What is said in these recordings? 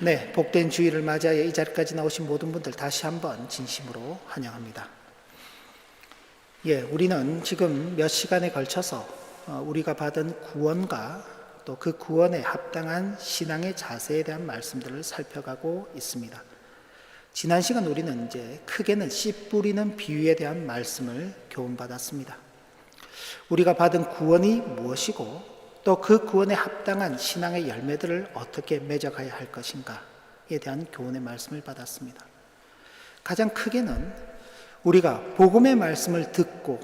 네, 복된 주일을 맞이하여 이 자리까지 나오신 모든 분들 다시 한번 진심으로 환영합니다. 예, 우리는 지금 몇 시간에 걸쳐서 어, 우리가 받은 구원과 또 그 구원에 합당한 신앙의 자세에 대한 말씀들을 살펴가고 있습니다. 지난 시간 우리는 이제 크게는 씨 뿌리는 비유에 대한 말씀을 교훈받았습니다. 우리가 받은 구원이 무엇이고 또 그 구원에 합당한 신앙의 열매들을 어떻게 맺어가야 할 것인가에 대한 교훈의 말씀을 받았습니다. 가장 크게는 우리가 복음의 말씀을 듣고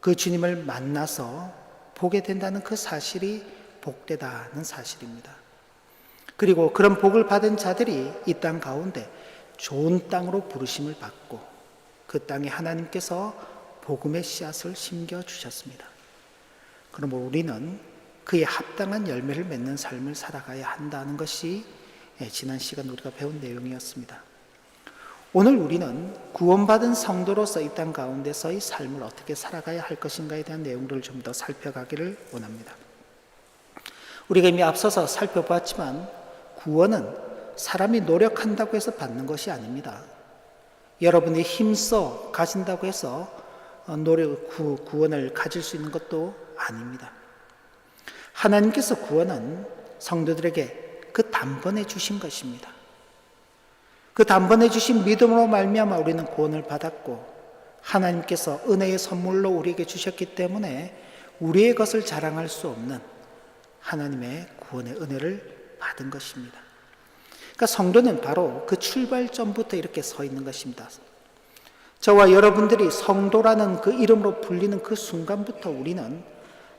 그 주님을 만나서 보게 된다는 그 사실이 복되다는 사실입니다. 그리고 그런 복을 받은 자들이 이 땅 가운데 좋은 땅으로 부르심을 받고 그 땅에 하나님께서 복음의 씨앗을 심겨 주셨습니다. 그러므로 우리는 그에 합당한 열매를 맺는 삶을 살아가야 한다는 것이 예, 지난 시간 우리가 배운 내용이었습니다. 오늘 우리는 구원받은 성도로서 이 땅 가운데서의 삶을 어떻게 살아가야 할 것인가에 대한 내용들을 좀 더 살펴가기를 원합니다. 우리가 이미 앞서서 살펴보았지만 구원은 사람이 노력한다고 해서 받는 것이 아닙니다. 여러분이 힘써 가진다고 해서 어, 노력 구, 구원을 가질 수 있는 것도 아닙니다. 하나님께서 구원은 성도들에게 그 단번에 주신 것입니다. 그 단번에 주신 믿음으로 말미암아 우리는 구원을 받았고 하나님께서 은혜의 선물로 우리에게 주셨기 때문에 우리의 것을 자랑할 수 없는 하나님의 구원의 은혜를 받은 것입니다. 그러니까 성도는 바로 그 출발점부터 이렇게 서 있는 것입니다. 저와 여러분들이 성도라는 그 이름으로 불리는 그 순간부터 우리는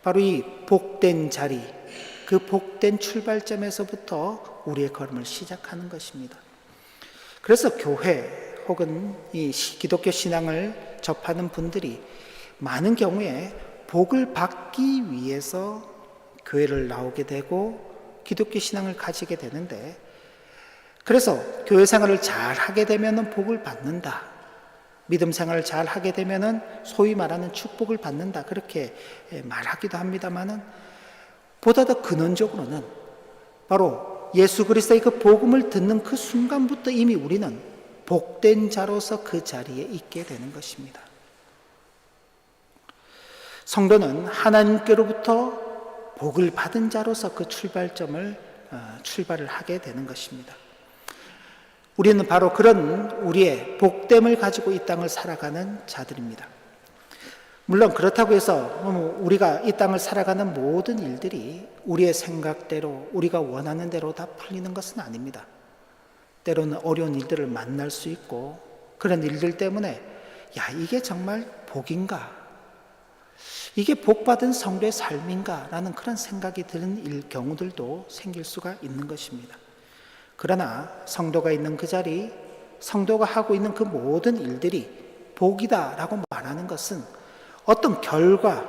바로 이 복된 자리, 그 복된 출발점에서부터 우리의 걸음을 시작하는 것입니다. 그래서 교회 혹은 이 기독교 신앙을 접하는 분들이 많은 경우에 복을 받기 위해서 교회를 나오게 되고 기독교 신앙을 가지게 되는데 그래서 교회 생활을 잘 하게 되면 복을 받는다. 믿음 생활을 잘 하게 되면은 소위 말하는 축복을 받는다. 그렇게 말하기도 합니다만은 보다 더 근원적으로는 바로 예수 그리스도의 그 복음을 듣는 그 순간부터 이미 우리는 복된 자로서 그 자리에 있게 되는 것입니다. 성도는 하나님께로부터 복을 받은 자로서 그 출발점을 어, 출발을 하게 되는 것입니다. 우리는 바로 그런 우리의 복됨을 가지고 이 땅을 살아가는 자들입니다. 물론 그렇다고 해서 우리가 이 땅을 살아가는 모든 일들이 우리의 생각대로 우리가 원하는 대로 다 풀리는 것은 아닙니다. 때로는 어려운 일들을 만날 수 있고 그런 일들 때문에 야 이게 정말 복인가? 이게 복받은 성도의 삶인가 라는 그런 생각이 드는 일, 경우들도 생길 수가 있는 것입니다. 그러나 성도가 있는 그 자리, 성도가 하고 있는 그 모든 일들이 복이다라고 말하는 것은 어떤 결과,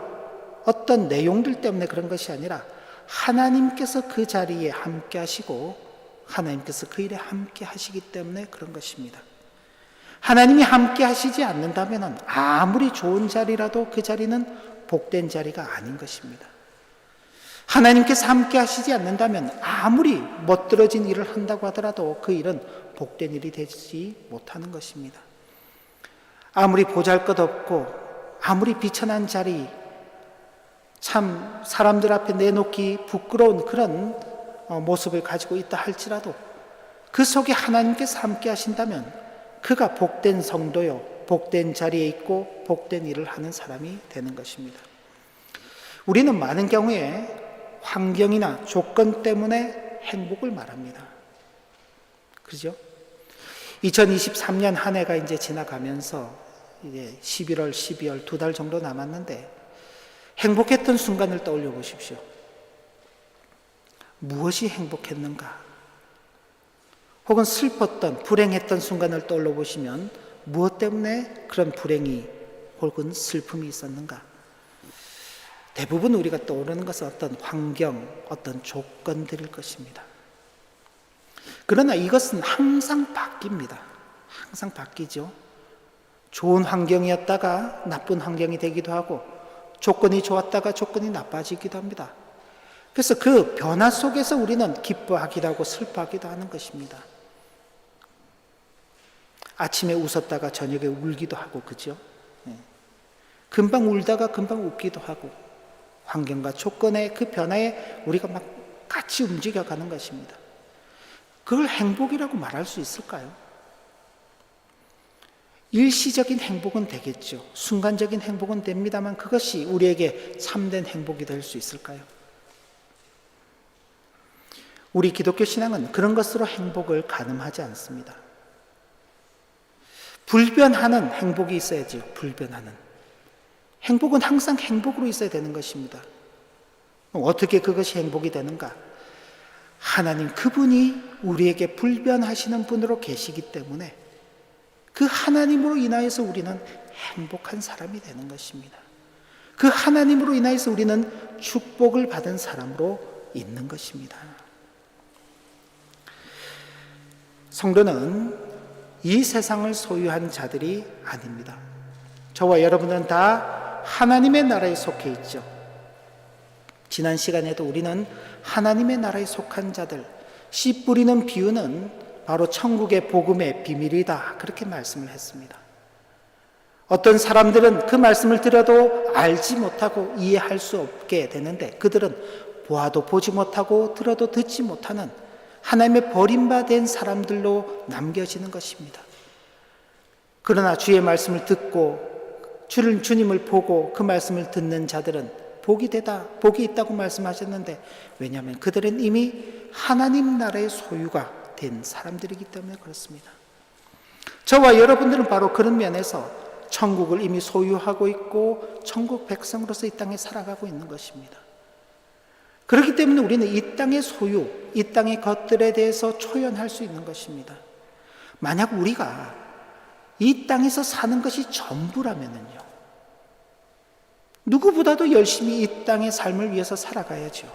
어떤 내용들 때문에 그런 것이 아니라 하나님께서 그 자리에 함께 하시고 하나님께서 그 일에 함께 하시기 때문에 그런 것입니다. 하나님이 함께 하시지 않는다면 아무리 좋은 자리라도 그 자리는 복된 자리가 아닌 것입니다. 하나님께서 함께 하시지 않는다면 아무리 멋들어진 일을 한다고 하더라도 그 일은 복된 일이 되지 못하는 것입니다. 아무리 보잘 것 없고 아무리 비천한 자리 참 사람들 앞에 내놓기 부끄러운 그런 어, 모습을 가지고 있다 할지라도 그 속에 하나님께서 함께 하신다면 그가 복된 성도요, 복된 자리에 있고 복된 일을 하는 사람이 되는 것입니다. 우리는 많은 경우에 환경이나 조건 때문에 행복을 말합니다. 그죠? 2023년 한 해가 이제 지나가면서 이제 11월, 12월 두 달 정도 남았는데 행복했던 순간을 떠올려 보십시오. 무엇이 행복했는가? 혹은 슬펐던, 불행했던 순간을 떠올려 보시면 무엇 때문에 그런 불행이 혹은 슬픔이 있었는가? 대부분 우리가 떠오르는 것은 어떤 환경, 어떤 조건들일 것입니다. 그러나 이것은 항상 바뀝니다. 항상 바뀌죠. 좋은 환경이었다가 나쁜 환경이 되기도 하고, 조건이 좋았다가 조건이 나빠지기도 합니다. 그래서 그 변화 속에서 우리는 기뻐하기도 하고 슬퍼하기도 하는 것입니다. 아침에 웃었다가 저녁에 울기도 하고, 그죠? 네. 금방 울다가 금방 웃기도 하고, 환경과 조건의 그 변화에 우리가 막 같이 움직여가는 것입니다. 그걸 행복이라고 말할 수 있을까요? 일시적인 행복은 되겠죠. 순간적인 행복은 됩니다만 그것이 우리에게 참된 행복이 될 수 있을까요? 우리 기독교 신앙은 그런 것으로 행복을 가늠하지 않습니다. 불변하는 행복이 있어야지요. 불변하는. 행복은 항상 행복으로 있어야 되는 것입니다. 어떻게 그것이 행복이 되는가? 하나님 그분이 우리에게 불변하시는 분으로 계시기 때문에 그 하나님으로 인하여서 우리는 행복한 사람이 되는 것입니다. 그 하나님으로 인하여서 우리는 축복을 받은 사람으로 있는 것입니다. 성도는 이 세상을 소유한 자들이 아닙니다. 저와 여러분은 다 하나님의 나라에 속해 있죠. 지난 시간에도 우리는 하나님의 나라에 속한 자들, 씨 뿌리는 비유는 바로 천국의 복음의 비밀이다. 그렇게 말씀을 했습니다. 어떤 사람들은 그 말씀을 들어도 알지 못하고 이해할 수 없게 되는데 그들은 보아도 보지 못하고 들어도 듣지 못하는 하나님의 버림받은 사람들로 남겨지는 것입니다. 그러나 주의 말씀을 듣고 주님을 보고 그 말씀을 듣는 자들은 복이 되다 복이 있다고 말씀하셨는데 왜냐하면 그들은 이미 하나님 나라의 소유가 된 사람들이기 때문에 그렇습니다. 저와 여러분들은 바로 그런 면에서 천국을 이미 소유하고 있고 천국 백성으로서 이 땅에 살아가고 있는 것입니다. 그렇기 때문에 우리는 이 땅의 소유, 이 땅의 것들에 대해서 초연할 수 있는 것입니다. 만약 우리가 이 땅에서 사는 것이 전부라면요. 누구보다도 열심히 이 땅의 삶을 위해서 살아가야죠.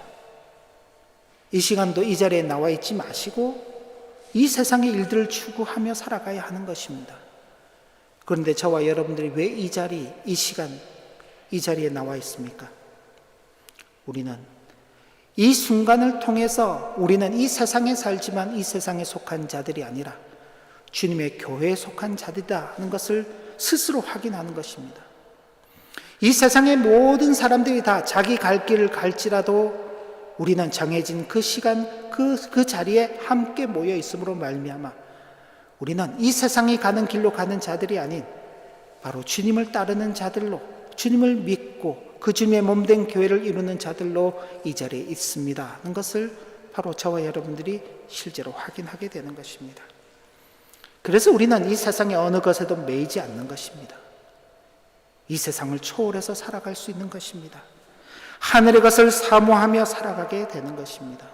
이 시간도 이 자리에 나와 있지 마시고 이 세상의 일들을 추구하며 살아가야 하는 것입니다. 그런데 저와 여러분들이 왜 이 자리, 이 시간, 이 자리에 나와 있습니까? 우리는 이 순간을 통해서 우리는 이 세상에 살지만 이 세상에 속한 자들이 아니라 주님의 교회에 속한 자들이다 하는 것을 스스로 확인하는 것입니다. 이 세상의 모든 사람들이 다 자기 갈 길을 갈지라도 우리는 정해진 그 시간 그, 그 자리에 함께 모여 있음으로 말미암아 우리는 이 세상이 가는 길로 가는 자들이 아닌 바로 주님을 따르는 자들로 주님을 믿고 그 주님의 몸된 교회를 이루는 자들로 이 자리에 있습니다. 하는 것을 바로 저와 여러분들이 실제로 확인하게 되는 것입니다. 그래서 우리는 이 세상의 어느 것에도 매이지 않는 것입니다. 이 세상을 초월해서 살아갈 수 있는 것입니다. 하늘의 것을 사모하며 살아가게 되는 것입니다.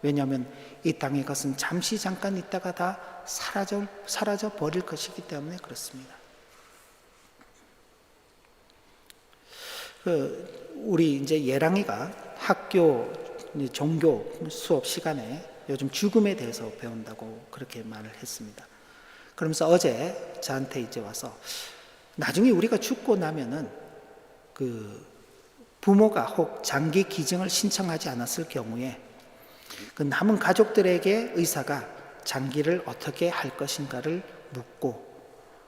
왜냐하면 이 땅의 것은 잠시 잠깐 있다가 다 사라져, 사라져 버릴 것이기 때문에 그렇습니다. 그 우리 이제 예랑이가 학교 종교 수업 시간에 요즘 죽음에 대해서 배운다고 그렇게 말을 했습니다. 그러면서 어제 저한테 이제 와서 나중에 우리가 죽고 나면은 그 부모가 혹 장기 기증을 신청하지 않았을 경우에 그 남은 가족들에게 의사가 장기를 어떻게 할 것인가를 묻고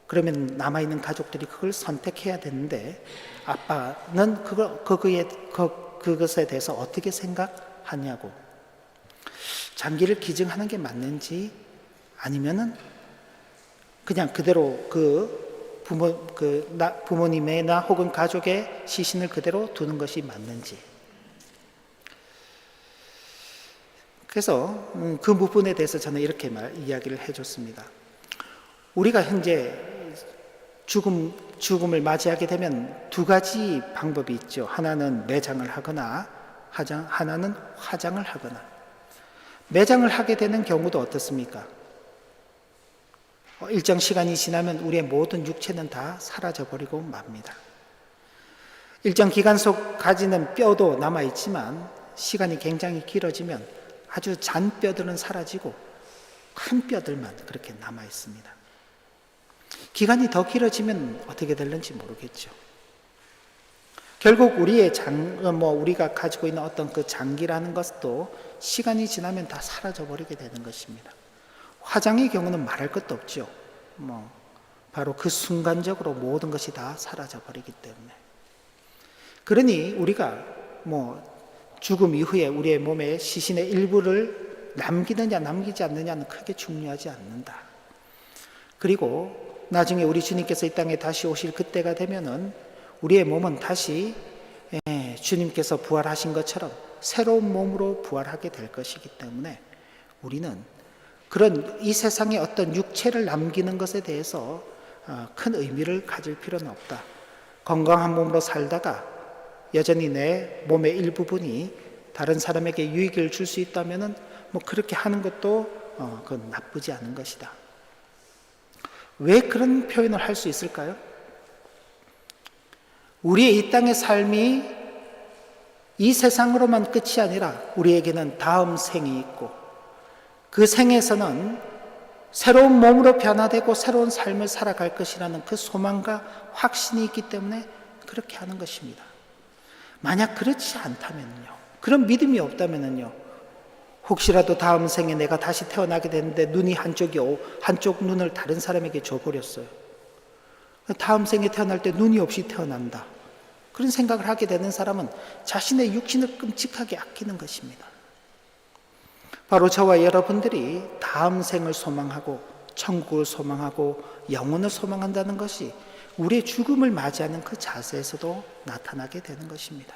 그러면 남아있는 가족들이 그걸 선택해야 되는데 아빠는 그거, 그거에, 그, 그것에 대해서 어떻게 생각하냐고. 장기를 기증하는 게 맞는지 아니면은 그냥 그대로 그 부모 그 나, 부모님의 나 혹은 가족의 시신을 그대로 두는 것이 맞는지. 그래서 음, 그 부분에 대해서 저는 이렇게 말 이야기를 해줬습니다. 우리가 현재 죽음 죽음을 맞이하게 되면 두 가지 방법이 있죠. 하나는 매장을 하거나 화장, 하나는 화장을 하거나. 매장을 하게 되는 경우도 어떻습니까? 어, 일정 시간이 지나면 우리의 모든 육체는 다 사라져 버리고 맙니다. 일정 기간 속 가지는 뼈도 남아 있지만 시간이 굉장히 길어지면 아주 잔 뼈들은 사라지고 큰 뼈들만 그렇게 남아 있습니다. 기간이 더 길어지면 어떻게 될는지 모르겠죠. 결국 우리의 장, 어, 뭐 우리가 가지고 있는 어떤 그 장기라는 것도 시간이 지나면 다 사라져 버리게 되는 것입니다. 화장의 경우는 말할 것도 없죠. 뭐 바로 그 순간적으로 모든 것이 다 사라져 버리기 때문에. 그러니 우리가 뭐 죽음 이후에 우리의 몸에 시신의 일부를 남기느냐 남기지 않느냐는 크게 중요하지 않는다. 그리고 나중에 우리 주님께서 이 땅에 다시 오실 그때가 되면은 우리의 몸은 다시 예, 주님께서 부활하신 것처럼 새로운 몸으로 부활하게 될 것이기 때문에 우리는 그런 이 세상에 어떤 육체를 남기는 것에 대해서 어, 큰 의미를 가질 필요는 없다. 건강한 몸으로 살다가 여전히 내 몸의 일부분이 다른 사람에게 유익을 줄 수 있다면은 뭐 그렇게 하는 것도 어, 그건 나쁘지 않은 것이다. 왜 그런 표현을 할 수 있을까요? 우리의 이 땅의 삶이 이 세상으로만 끝이 아니라 우리에게는 다음 생이 있고 그 생에서는 새로운 몸으로 변화되고 새로운 삶을 살아갈 것이라는 그 소망과 확신이 있기 때문에 그렇게 하는 것입니다. 만약 그렇지 않다면요. 그런 믿음이 없다면요. 혹시라도 다음 생에 내가 다시 태어나게 되는데 눈이 한쪽이 한쪽 눈을 다른 사람에게 줘버렸어요. 다음 생에 태어날 때 눈이 없이 태어난다. 그런 생각을 하게 되는 사람은 자신의 육신을 끔찍하게 아끼는 것입니다. 바로 저와 여러분들이 다음 생을 소망하고 천국을 소망하고 영혼을 소망한다는 것이 우리의 죽음을 맞이하는 그 자세에서도 나타나게 되는 것입니다.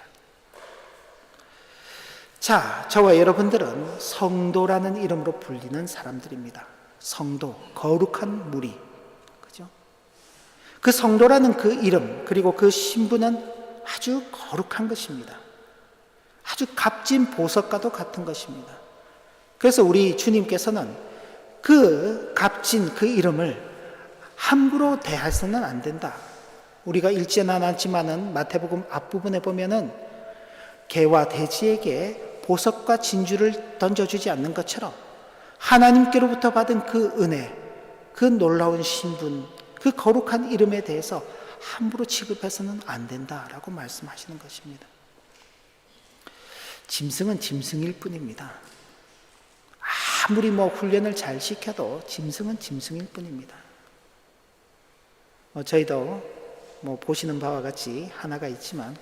자, 저와 여러분들은 성도라는 이름으로 불리는 사람들입니다. 성도, 거룩한 무리. 그죠? 그 성도라는 그 이름, 그리고 그 신분은 아주 거룩한 것입니다. 아주 값진 보석과도 같은 것입니다. 그래서 우리 주님께서는 그 값진 그 이름을 함부로 대해서는 안 된다. 우리가 읽지는 않았지만은 마태복음 앞부분에 보면은 개와 돼지에게 보석과 진주를 던져주지 않는 것처럼 하나님께로부터 받은 그 은혜, 그 놀라운 신분, 그 거룩한 이름에 대해서 함부로 취급해서는 안 된다라고 말씀하시는 것입니다. 짐승은 짐승일 뿐입니다. 아무리 뭐 훈련을 잘 시켜도 짐승은 짐승일 뿐입니다. 뭐 저희도 뭐 보시는 바와 같이 하나가 있지만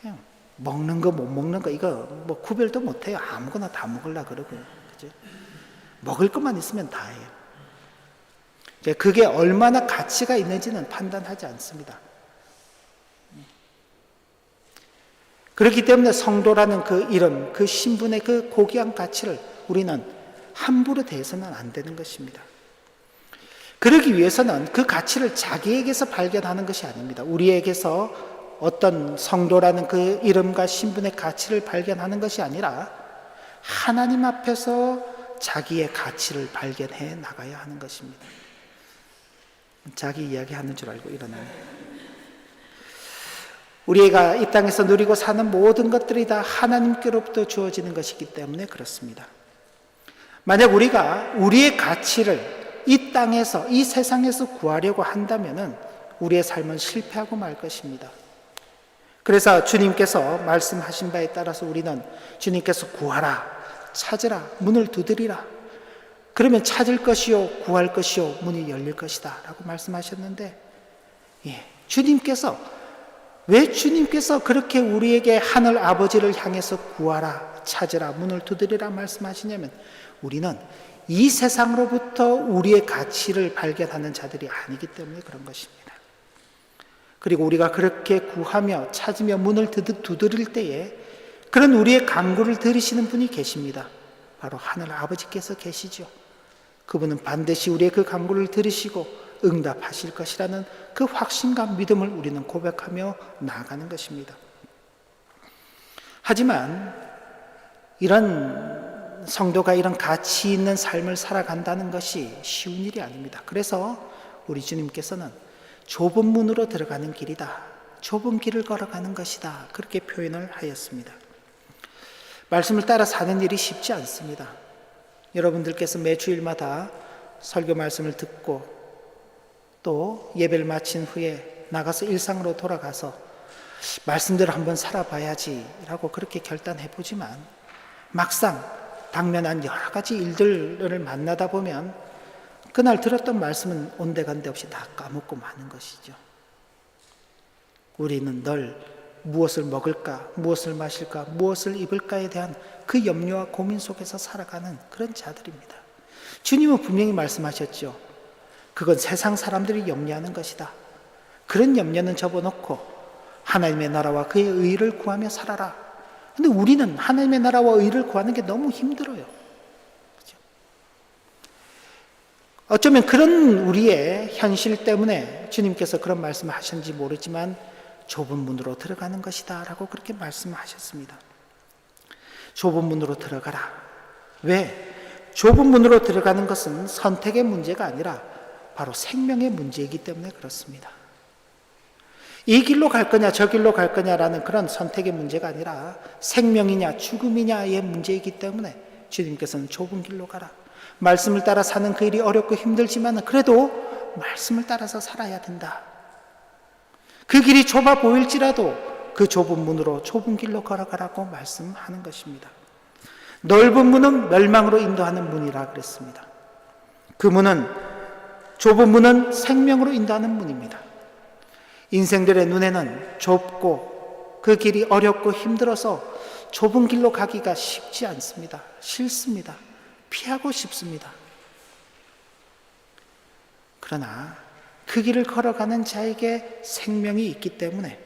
그냥 먹는 거 못 먹는 거 이거 뭐 구별도 못 해요. 아무거나 다 먹으려 그러고 그죠? 먹을 것만 있으면 다 해요. 그게 얼마나 가치가 있는지는 판단하지 않습니다. 그렇기 때문에 성도라는 그 이름, 그 신분의 그 고귀한 가치를 우리는 함부로 대해서는 안 되는 것입니다. 그러기 위해서는 그 가치를 자기에게서 발견하는 것이 아닙니다. 우리에게서 어떤 성도라는 그 이름과 신분의 가치를 발견하는 것이 아니라 하나님 앞에서 자기의 가치를 발견해 나가야 하는 것입니다. 자기 이야기 하는 줄 알고 일어나요. 우리가 이 땅에서 누리고 사는 모든 것들이 다 하나님께로부터 주어지는 것이기 때문에 그렇습니다. 만약 우리가 우리의 가치를 이 땅에서, 이 세상에서 구하려고 한다면 우리의 삶은 실패하고 말 것입니다. 그래서 주님께서 말씀하신 바에 따라서 우리는 주님께서 구하라, 찾으라, 문을 두드리라, 그러면 찾을 것이요, 구할 것이요, 문이 열릴 것이다. 라고 말씀하셨는데, 예, 주님께서, 왜 주님께서 그렇게 우리에게 하늘 아버지를 향해서 구하라, 찾으라, 문을 두드리라 말씀하시냐면, 우리는 이 세상으로부터 우리의 가치를 발견하는 자들이 아니기 때문에 그런 것입니다. 그리고 우리가 그렇게 구하며 찾으며 문을 두드릴 때에 그런 우리의 강구를 들으시는 분이 계십니다. 바로 하늘 아버지께서 계시죠. 그분은 반드시 우리의 그 간구를 들으시고 응답하실 것이라는 그 확신과 믿음을 우리는 고백하며 나아가는 것입니다. 하지만 이런 성도가 이런 가치 있는 삶을 살아간다는 것이 쉬운 일이 아닙니다. 그래서 우리 주님께서는 좁은 문으로 들어가는 길이다. 좁은 길을 걸어가는 것이다. 그렇게 표현을 하였습니다. 말씀을 따라 사는 일이 쉽지 않습니다. 여러분들께서 매 주일마다 설교 말씀을 듣고 또 예배를 마친 후에 나가서 일상으로 돌아가서 말씀대로 한번 살아봐야지라고 그렇게 결단해 보지만 막상 당면한 여러 가지 일들을 만나다 보면 그날 들었던 말씀은 온데간데 없이 다 까먹고 마는 것이죠. 우리는 늘 무엇을 먹을까, 무엇을 마실까, 무엇을 입을까에 대한 그 염려와 고민 속에서 살아가는 그런 자들입니다. 주님은 분명히 말씀하셨죠. 그건 세상 사람들이 염려하는 것이다. 그런 염려는 접어놓고 하나님의 나라와 그의 의를 구하며 살아라. 근데 우리는 하나님의 나라와 의를 구하는 게 너무 힘들어요. 그죠? 어쩌면 그런 우리의 현실 때문에 주님께서 그런 말씀을 하셨는지 모르지만 좁은 문으로 들어가는 것이다. 라고 그렇게 말씀하셨습니다. 좁은 문으로 들어가라. 왜? 좁은 문으로 들어가는 것은 선택의 문제가 아니라 바로 생명의 문제이기 때문에 그렇습니다. 이 길로 갈 거냐, 저 길로 갈 거냐라는 그런 선택의 문제가 아니라 생명이냐, 죽음이냐의 문제이기 때문에 주님께서는 좁은 길로 가라. 말씀을 따라 사는 그 일이 어렵고 힘들지만 그래도 말씀을 따라서 살아야 된다. 그 길이 좁아 보일지라도 그 좁은 문으로 좁은 길로 걸어가라고 말씀하는 것입니다. 넓은 문은 멸망으로 인도하는 문이라 그랬습니다. 그 문은 좁은 문은 생명으로 인도하는 문입니다. 인생들의 눈에는 좁고 그 길이 어렵고 힘들어서 좁은 길로 가기가 쉽지 않습니다. 싫습니다. 피하고 싶습니다. 그러나 그 길을 걸어가는 자에게 생명이 있기 때문에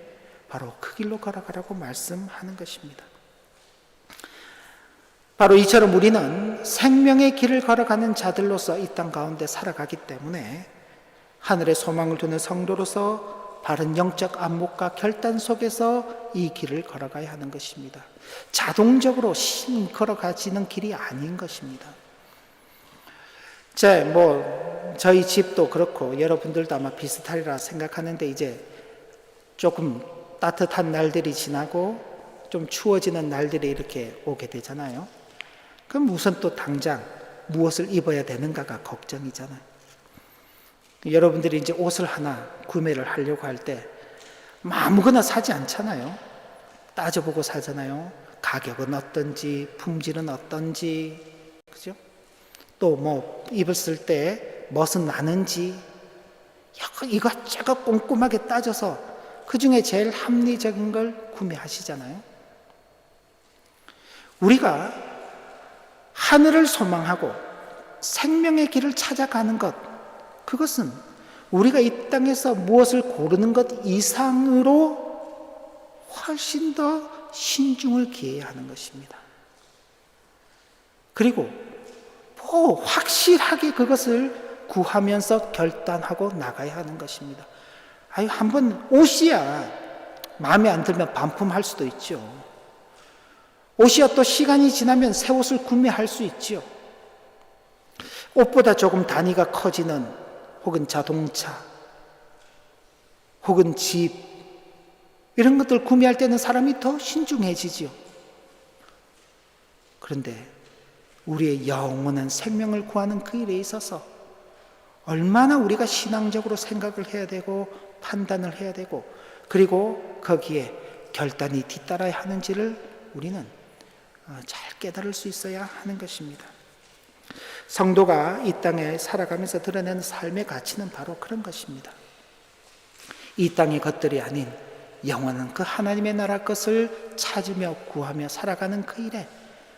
바로 그 길로 걸어가라고 말씀하는 것입니다. 바로 이처럼 우리는 생명의 길을 걸어가는 자들로서 이 땅 가운데 살아가기 때문에 하늘의 소망을 두는 성도로서 바른 영적 안목과 결단 속에서 이 길을 걸어가야 하는 것입니다. 자동적으로 신 걸어가지는 길이 아닌 것입니다. 제, 뭐, 저희 집도 그렇고 여러분들도 아마 비슷하리라 생각하는데 이제 조금 따뜻한 날들이 지나고 좀 추워지는 날들이 이렇게 오게 되잖아요. 그럼 우선 또 당장 무엇을 입어야 되는가가 걱정이잖아요. 여러분들이 이제 옷을 하나 구매를 하려고 할 때 아무거나 사지 않잖아요. 따져보고 사잖아요. 가격은 어떤지, 품질은 어떤지, 그죠? 또 뭐 입었을 때 멋은 나는지 이것저것 꼼꼼하게 따져서 그 중에 제일 합리적인 걸 구매하시잖아요. 우리가 하늘을 소망하고 생명의 길을 찾아가는 것, 그것은 우리가 이 땅에서 무엇을 고르는 것 이상으로 훨씬 더 신중을 기해야 하는 것입니다. 그리고 뭐 확실하게 그것을 구하면서 결단하고 나가야 하는 것입니다. 아유, 한번 옷이야. 마음에 안 들면 반품할 수도 있죠. 옷이야 또 시간이 지나면 새 옷을 구매할 수 있죠. 옷보다 조금 단위가 커지는 혹은 자동차, 혹은 집, 이런 것들 구매할 때는 사람이 더 신중해지죠. 그런데 우리의 영원한 생명을 구하는 그 일에 있어서 얼마나 우리가 신앙적으로 생각을 해야 되고 판단을 해야 되고 그리고 거기에 결단이 뒤따라야 하는지를 우리는 어, 잘 깨달을 수 있어야 하는 것입니다. 성도가 이 땅에 살아가면서 드러내는 삶의 가치는 바로 그런 것입니다. 이 땅의 것들이 아닌 영원한 그 하나님의 나라 것을 찾으며 구하며 살아가는 그 일에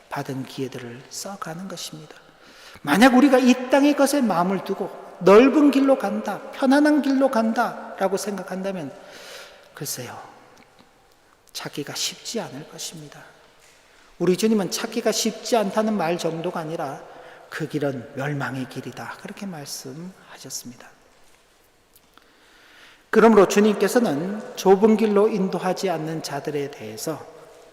받은 기회들을 써가는 것입니다. 만약 우리가 이 땅의 것에 마음을 두고 넓은 길로 간다, 편안한 길로 간다 라고 생각한다면 글쎄요, 찾기가 쉽지 않을 것입니다. 우리 주님은 찾기가 쉽지 않다는 말 정도가 아니라 그 길은 멸망의 길이다. 그렇게 말씀하셨습니다. 그러므로 주님께서는 좁은 길로 인도하지 않는 자들에 대해서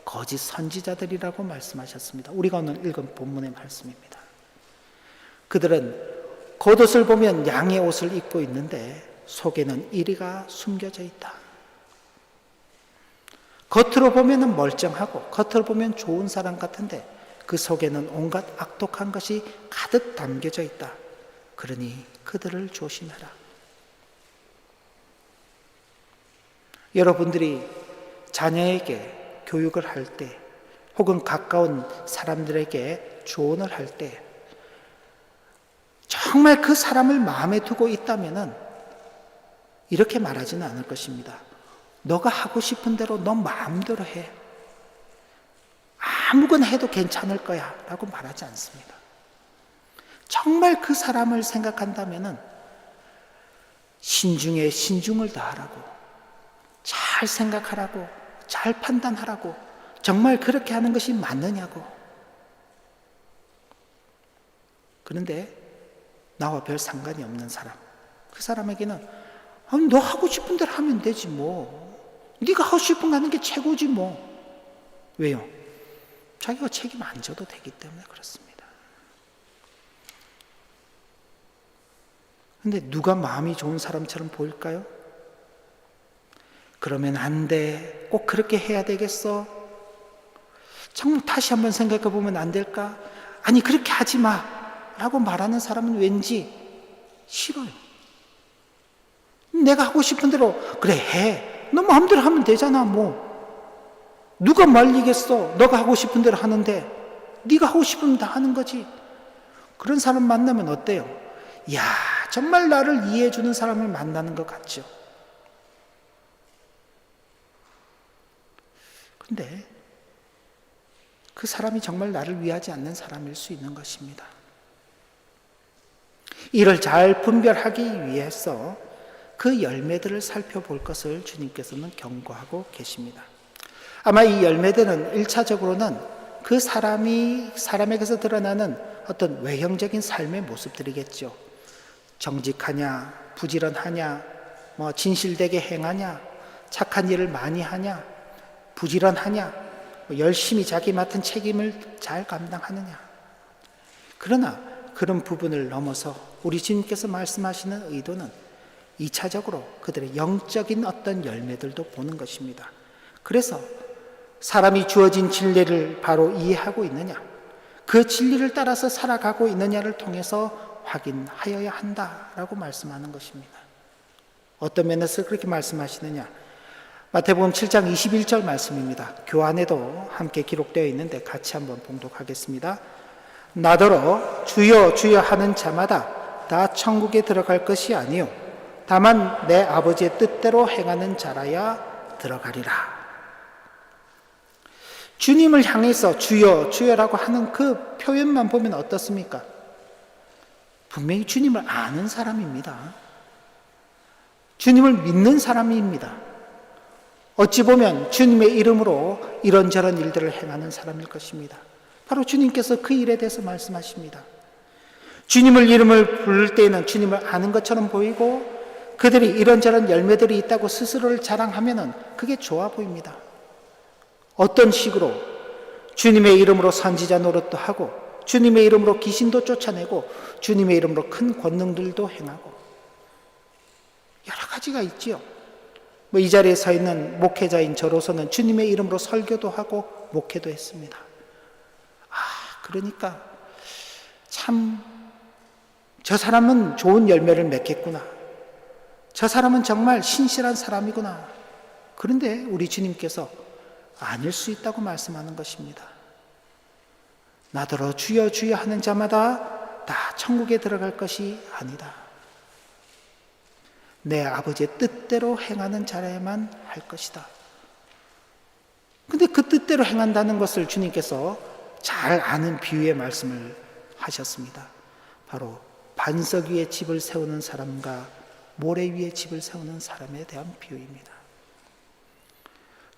거짓 선지자들이라고 말씀하셨습니다. 우리가 오늘 읽은 본문의 말씀입니다. 그들은 겉옷을 보면 양의 옷을 입고 있는데 속에는 이리가 숨겨져 있다. 겉으로 보면 멀쩡하고 겉으로 보면 좋은 사람 같은데 그 속에는 온갖 악독한 것이 가득 담겨져 있다. 그러니 그들을 조심해라. 여러분들이 자녀에게 교육을 할 때, 혹은 가까운 사람들에게 조언을 할 때, 정말 그 사람을 마음에 두고 있다면은 이렇게 말하지는 않을 것입니다. 너가 하고 싶은 대로 너 마음대로 해. 아무거나 해도 괜찮을 거야. 라고 말하지 않습니다. 정말 그 사람을 생각한다면은 신중에 신중을 다하라고, 잘 생각하라고, 잘 판단하라고, 정말 그렇게 하는 것이 맞느냐고. 그런데 나와 별 상관이 없는 사람, 그 사람에게는 아니, 너 하고 싶은 대로 하면 되지 뭐. 네가 하고 싶은 거 하는 게 최고지 뭐. 왜요? 자기가 책임 안 져도 되기 때문에 그렇습니다. 근데 누가 마음이 좋은 사람처럼 보일까요? 그러면 안 돼. 꼭 그렇게 해야 되겠어? 정말 다시 한번 생각해 보면 안 될까? 아니, 그렇게 하지 마. 라고 말하는 사람은 왠지 싫어요. 내가 하고 싶은 대로, 그래, 해. 너 마음대로 하면 되잖아, 뭐. 누가 말리겠어? 너가 하고 싶은 대로 하는데, 네가 하고 싶으면 다 하는 거지. 그런 사람 만나면 어때요? 야, 정말 나를 이해해 주는 사람을 만나는 것 같죠. 근데 그 사람이 정말 나를 위하지 않는 사람일 수 있는 것입니다. 이를 잘 분별하기 위해서 그 열매들을 살펴볼 것을 주님께서는 경고하고 계십니다. 아마 이 열매들은 일차적으로는 그 사람이 사람에게서 드러나는 어떤 외형적인 삶의 모습들이겠죠. 정직하냐, 부지런하냐, 뭐 진실되게 행하냐, 착한 일을 많이 하냐, 부지런하냐, 뭐 열심히 자기 맡은 책임을 잘 감당하느냐. 그러나 그런 부분을 넘어서 우리 주님께서 말씀하시는 의도는 2차적으로 그들의 영적인 어떤 열매들도 보는 것입니다. 그래서 사람이 주어진 진리를 바로 이해하고 있느냐, 그 진리를 따라서 살아가고 있느냐를 통해서 확인하여야 한다라고 말씀하는 것입니다. 어떤 면에서 그렇게 말씀하시느냐? 마태복음 7장 21절 말씀입니다. 교환에도 함께 기록되어 있는데 같이 한번 봉독하겠습니다. 나더러 주여 주여 하는 자마다 다 천국에 들어갈 것이 아니요 다만 내 아버지의 뜻대로 행하는 자라야 들어가리라. 주님을 향해서 주여 주여라고 하는 그 표현만 보면 어떻습니까? 분명히 주님을 아는 사람입니다. 주님을 믿는 사람입니다. 어찌 보면 주님의 이름으로 이런저런 일들을 행하는 사람일 것입니다. 바로 주님께서 그 일에 대해서 말씀하십니다. 주님을 이름을 부를 때에는 주님을 아는 것처럼 보이고 그들이 이런저런 열매들이 있다고 스스로를 자랑하면 그게 좋아 보입니다. 어떤 식으로 주님의 이름으로 선지자 노릇도 하고 주님의 이름으로 귀신도 쫓아내고 주님의 이름으로 큰 권능들도 행하고 여러 가지가 있지요. 뭐 이 자리에 서 있는 목회자인 저로서는 주님의 이름으로 설교도 하고 목회도 했습니다. 아, 그러니까 참 저 사람은 좋은 열매를 맺겠구나. 저 사람은 정말 신실한 사람이구나. 그런데 우리 주님께서 아닐 수 있다고 말씀하는 것입니다. 나더러 주여 주여 하는 자마다 다 천국에 들어갈 것이 아니다. 내 아버지의 뜻대로 행하는 자라야만 할 것이다. 근데 그 뜻대로 행한다는 것을 주님께서 잘 아는 비유의 말씀을 하셨습니다. 바로 반석 위에 집을 세우는 사람과 모래 위에 집을 세우는 사람에 대한 비유입니다.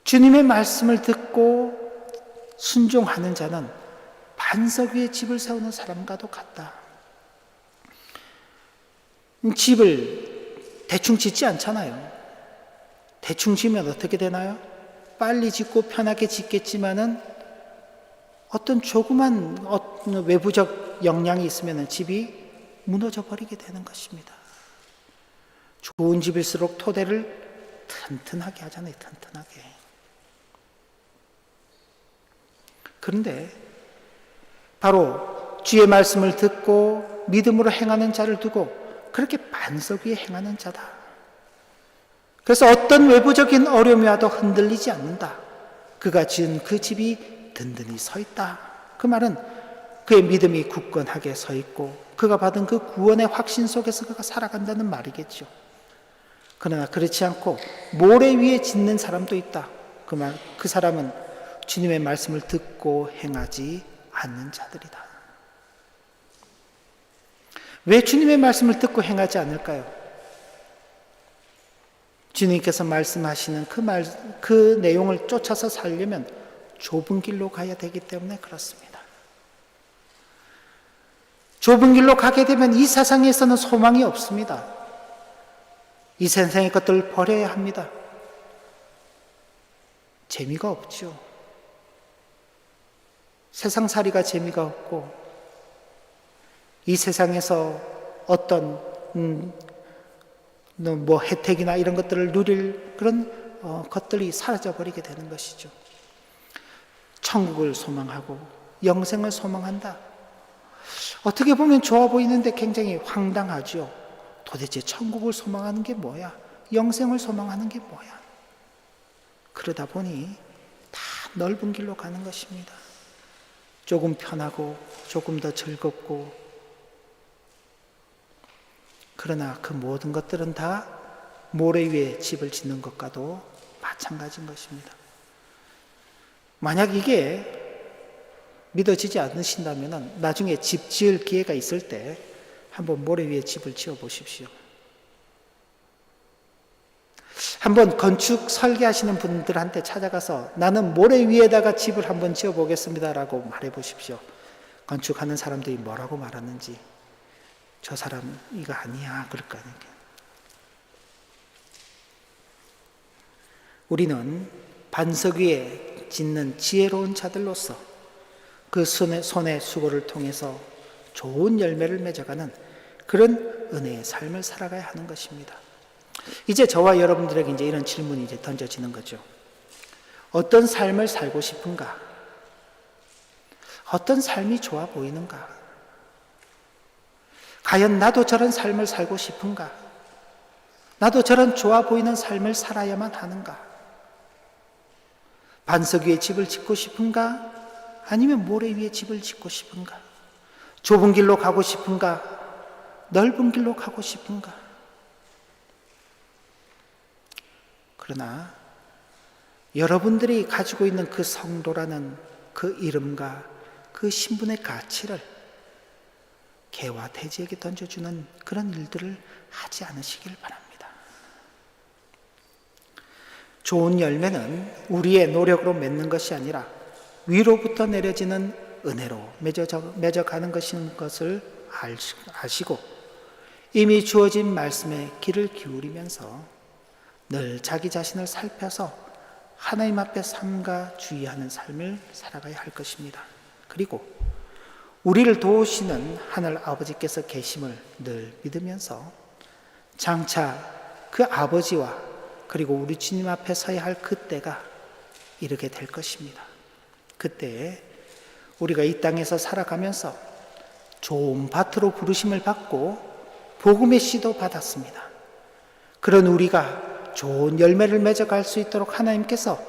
주님의 말씀을 듣고 순종하는 자는 반석 위에 집을 세우는 사람과도 같다. 집을 대충 짓지 않잖아요. 대충 지면 어떻게 되나요? 빨리 짓고 편하게 짓겠지만은 어떤 조그만 외부적 영향이 있으면 집이 무너져 버리게 되는 것입니다. 좋은 집일수록 토대를 튼튼하게 하잖아요, 튼튼하게. 그런데 바로 주의 말씀을 듣고 믿음으로 행하는 자를 두고 그렇게 반석 위에 행하는 자다. 그래서 어떤 외부적인 어려움이 와도 흔들리지 않는다. 그가 지은 그 집이 든든히 서 있다. 그 말은 그의 믿음이 굳건하게 서 있고 그가 받은 그 구원의 확신 속에서 그가 살아간다는 말이겠죠. 그러나 그렇지 않고 모래 위에 짓는 사람도 있다. 그 말, 그 사람은 주님의 말씀을 듣고 행하지 않는 자들이다. 왜 주님의 말씀을 듣고 행하지 않을까요? 주님께서 말씀하시는 그 말, 그 내용을 쫓아서 살려면 좁은 길로 가야 되기 때문에 그렇습니다. 좁은 길로 가게 되면 이 세상에서는 소망이 없습니다. 이 세상의 것들을 버려야 합니다. 재미가 없죠. 세상살이가 재미가 없고 이 세상에서 어떤 음, 뭐 혜택이나 이런 것들을 누릴 그런 어, 것들이 사라져 버리게 되는 것이죠. 천국을 소망하고 영생을 소망한다. 어떻게 보면 좋아 보이는데 굉장히 황당하죠. 도대체 천국을 소망하는 게 뭐야? 영생을 소망하는 게 뭐야? 그러다 보니 다 넓은 길로 가는 것입니다. 조금 편하고 조금 더 즐겁고 그러나 그 모든 것들은 다 모래 위에 집을 짓는 것과도 마찬가지인 것입니다. 만약 이게 믿어지지 않으신다면 나중에 집 지을 기회가 있을 때 한번 모래 위에 집을 지어 보십시오. 한번 건축 설계하시는 분들한테 찾아가서 나는 모래 위에다가 집을 한번 지어 보겠습니다라고 말해 보십시오. 건축하는 사람들이 뭐라고 말하는지 저 사람 이거 아니야 그럴 거 아니에요. 우리는 반석 위에 짓는 지혜로운 자들로서 그 손의, 손의 수고를 통해서 좋은 열매를 맺어가는 그런 은혜의 삶을 살아가야 하는 것입니다. 이제 저와 여러분들에게 이제 이런 질문이 이제 던져지는 거죠. 어떤 삶을 살고 싶은가? 어떤 삶이 좋아 보이는가? 과연 나도 저런 삶을 살고 싶은가? 나도 저런 좋아 보이는 삶을 살아야만 하는가? 반석 위에 집을 짓고 싶은가? 아니면 모래 위에 집을 짓고 싶은가? 좁은 길로 가고 싶은가? 넓은 길로 가고 싶은가? 그러나 여러분들이 가지고 있는 그 성도라는 그 이름과 그 신분의 가치를 개와 돼지에게 던져주는 그런 일들을 하지 않으시길 바랍니다. 좋은 열매는 우리의 노력으로 맺는 것이 아니라 위로부터 내려지는 은혜로 맺어가는 것인 것을 아시고 이미 주어진 말씀에 귀를 기울이면서 늘 자기 자신을 살펴서 하나님 앞에 삼가 주의하는 삶을 살아가야 할 것입니다. 그리고 우리를 도우시는 하늘 아버지께서 계심을 늘 믿으면서 장차 그 아버지와 그리고 우리 주님 앞에 서야 할 그때가 이르게 될 것입니다. 그때 우리가 이 땅에서 살아가면서 좋은 밭으로 부르심을 받고 복음의 씨도 받았습니다. 그런 우리가 좋은 열매를 맺어갈 수 있도록 하나님께서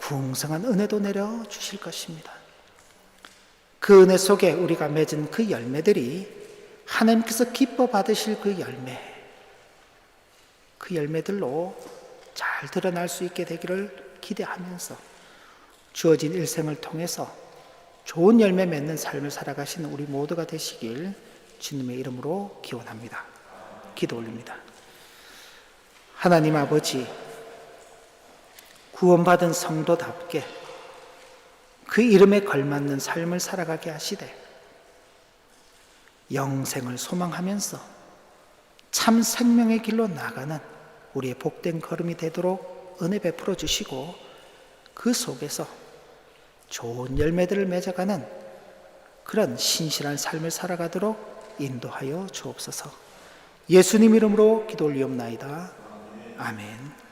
풍성한 은혜도 내려 주실 것입니다. 그 은혜 속에 우리가 맺은 그 열매들이 하나님께서 기뻐 받으실 그 열매, 그 열매들로 잘 드러날 수 있게 되기를 기대하면서 주어진 일생을 통해서 좋은 열매 맺는 삶을 살아가시는 우리 모두가 되시길 주님의 이름으로 기원합니다. 기도 올립니다. 하나님 아버지, 구원받은 성도답게 그 이름에 걸맞는 삶을 살아가게 하시되 영생을 소망하면서 참 생명의 길로 나가는 우리의 복된 걸음이 되도록 은혜 베풀어 주시고 그 속에서 좋은 열매들을 맺어가는 그런 신실한 삶을 살아가도록 인도하여 주옵소서. 예수님 이름으로 기도 올리옵나이다. 아멘.